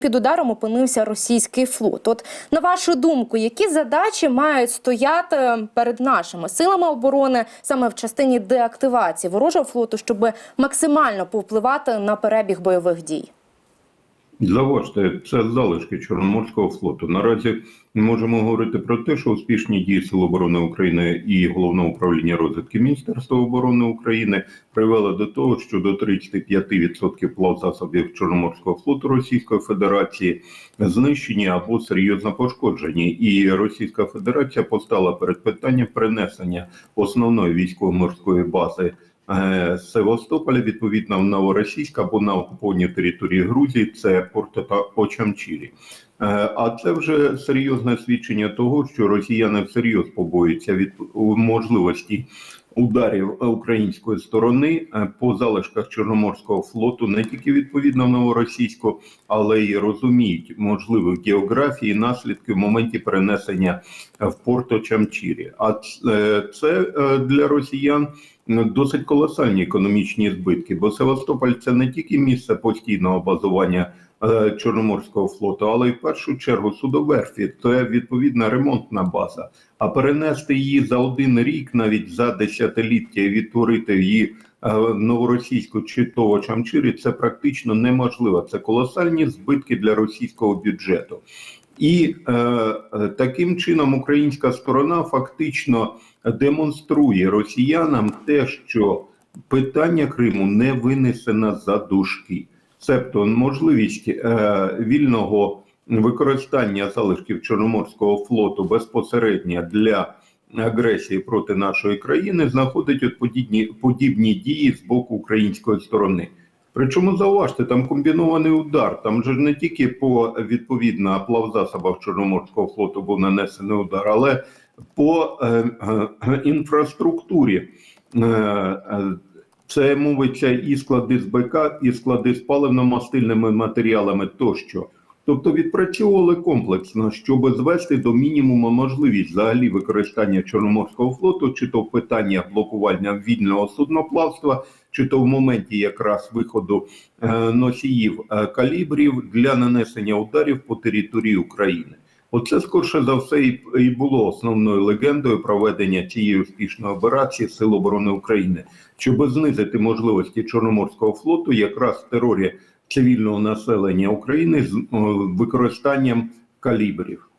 Під ударом опинився російський флот. От на вашу думку, які задачі мають стояти перед нашими силами оборони саме в частині деактивації ворожого флоту, щоб максимально повпливати на перебіг бойових дій? Заважте, це залишки Чорноморського флоту. Наразі ми можемо говорити про те, що успішні дії Сил оборони України і головного управління розвідки Міністерства оборони України привели до того, що до 35% плавзасобів Чорноморського флоту Російської Федерації знищені або серйозно пошкоджені, і Російська Федерація постала перед питанням перенесення основної військово-морської бази Севастополя, відповідно новоросійська або на окупованій території Грузії, це порт та Очамчірі. Е, А це вже серйозне свідчення того, що росіяни всерйоз побоюються від можливості ударів української сторони е, по залишках Чорноморського флоту, не тільки відповідно новоросійського, але й розуміють можливі географії наслідки в моменті перенесення е, в порт Очамчірі. А е, це е, для росіян досить колосальні економічні збитки, бо Севастополь це не тільки місце постійного базування е, Чорноморського флоту, але й в першу чергу судоверфі. Це відповідна ремонтна база. А перенести її за один рік, навіть за десятиліття, і відтворити її е, новоросійську чи того Чамчирі, це практично неможливо. Це колосальні збитки для російського бюджету. І е, е, таким чином українська сторона фактично демонструє росіянам те, що питання Криму не винесено за дужки. Цебто можливість е, вільного використання залишків Чорноморського флоту безпосередньо для агресії проти нашої країни знаходить от подібні, подібні дії з боку української сторони. Причому зауважте, там комбінований удар. Там же не тільки по відповідно плавзасобах Чорноморського флоту був нанесений удар, але по е, е, інфраструктурі. Це мовиться і склади з БК, і склади з паливно-мастильними матеріалами тощо. Тобто відпрацьовували комплексно, щоб звести до мінімуму можливість взагалі використання Чорноморського флоту, чи то в питання блокування вільного судноплавства, чи то в моменті якраз виходу е, носіїв е, калібрів для нанесення ударів по території України. Оце скорше за все і, було основною легендою проведення цієї успішної операції Сил оборони України, щоб знизити можливості Чорноморського флоту якраз терорі цивільного населення України з використанням калібрів.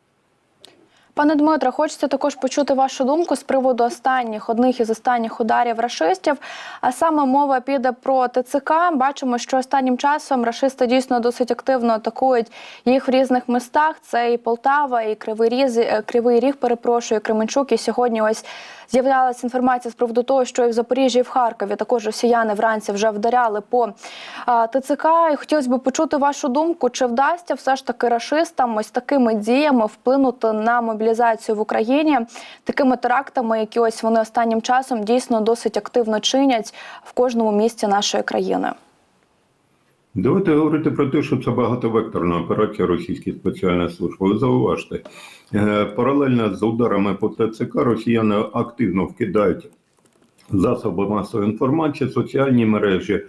Пане Дмитре, хочеться також почути вашу думку з приводу останніх одних із останніх ударів рашистів. А саме мова піде про ТЦК. Бачимо, що останнім часом рашисти дійсно досить активно атакують їх в різних містах. Це і Полтава, і Кривий Різ, е, Кривий Ріг, перепрошую, Кременчук. І сьогодні ось з'являлася інформація з приводу того, що і в Запоріжжі, і в Харкові також росіяни вранці вже вдаряли по ТЦК. І хотілося б почути вашу думку, чи вдасться все ж таки рашистам ось такими діями вплинути на мобілізацію в Україні, такими терактами, які ось вони останнім часом дійсно досить активно чинять в кожному місті нашої країни. Давайте говорити про те, що це багатовекторна операція російських спеціальних служб. Ви зауважте, е, паралельно з ударами по ТЦК росіяни активно вкидають засоби масової інформації, соціальні мережі,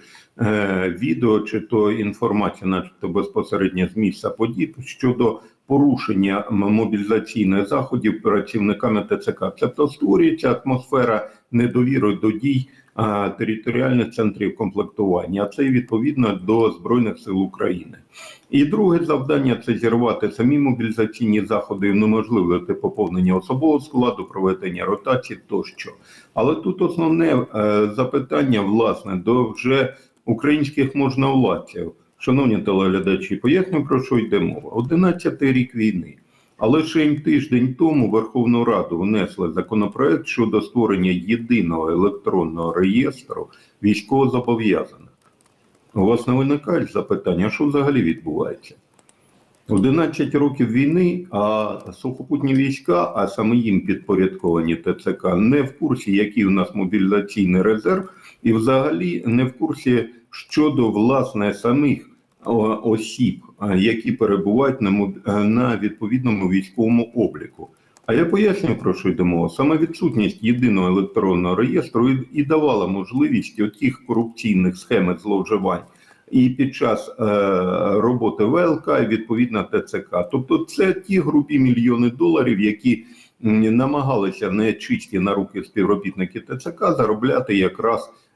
відео чи то інформація, начебто безпосередньо з місця подій щодо порушення мобілізаційних заходів працівниками ТЦК. Тобто створюється атмосфера недовіри до дій територіальних центрів комплектування, а це відповідно до Збройних сил України. І друге завдання це зірвати самі мобілізаційні заходи, і унеможливити поповнення особового складу, проведення ротацій тощо. Але тут основне е, запитання, власне, до вже українських можновладців. Шановні телеглядачі, поясню про що йде мова. 11-й рік війни. Але ще тиждень тому Верховну Раду внесли законопроект щодо створення єдиного електронного реєстру військовозобов'язаних. У вас не виникають запитання, що взагалі відбувається? 11 років війни, а сухопутні війська, а саме їм підпорядковані ТЦК, не в курсі, який у нас мобілізаційний резерв, і взагалі не в курсі щодо власне самих осіб, які перебувають на, е, на відповідному військовому обліку. А я поясню, про що йде мова. Саме відсутність єдиного електронного реєстру і, давала можливість отих корупційних схем зловживань і під час е, роботи ВЛК, і відповідно ТЦК. Тобто, це ті грубі мільйони доларів, які намагалися нечисті на руки співробітники ТЦК заробляти якраз е,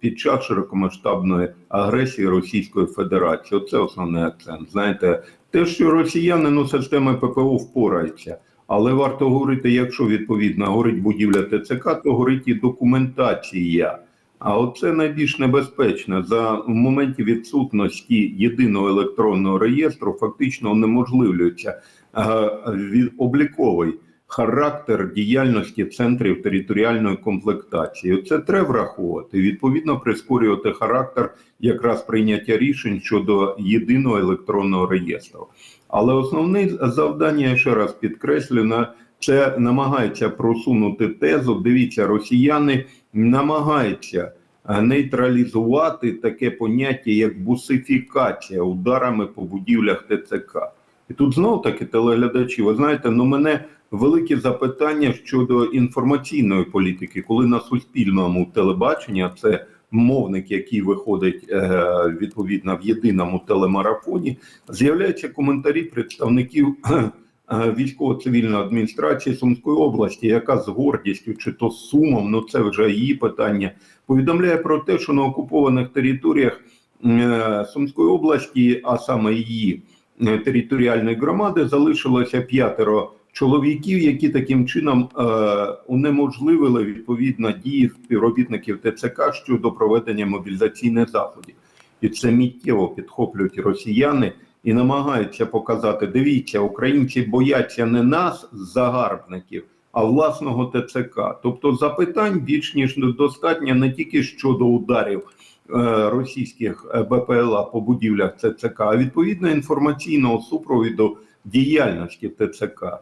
під час широкомасштабної агресії Російської Федерації. Оце основний акцент. Знаєте, те, що росіяни ну, системи ППО впораються. Але варто говорити, якщо відповідно горить будівля ТЦК, то горить і документація. А оце найбільш небезпечно. За в моменті відсутності єдиного електронного реєстру фактично унеможливлюється е, від обліковий характер діяльності центрів територіальної комплектації. Це треба враховувати. Відповідно, прискорювати характер якраз прийняття рішень щодо єдиного електронного реєстру. Але основне завдання, я ще раз підкреслю, це намагається просунути тезу. Дивіться, росіяни намагаються е, нейтралізувати таке поняття, як бусифікація ударами по будівлях ТЦК. І тут знов таки телеглядачі, ви знаєте, ну мене великі запитання щодо інформаційної політики, коли на суспільному телебаченні, це мовник, який виходить е, відповідно в єдиному телемарафоні, з'являються коментарі представників е, військово-цивільної адміністрації Сумської області, яка з гордістю чи то з сумом, ну це вже її питання, повідомляє про те, що на окупованих територіях е, Сумської області, а саме її територіальної громади, залишилося п'ятеро чоловіків, які таким чином е, унеможливили відповідно дії співробітників ТЦК щодо проведення мобілізаційних заходів. І це миттєво підхоплюють росіяни і намагаються показати: дивіться, українці бояться не нас, загарбників, а власного ТЦК. Тобто запитань більш ніж достатньо не тільки щодо ударів е, російських е, БПЛА по будівлях ТЦК, а відповідно інформаційного супровіду діяльності ТЦК.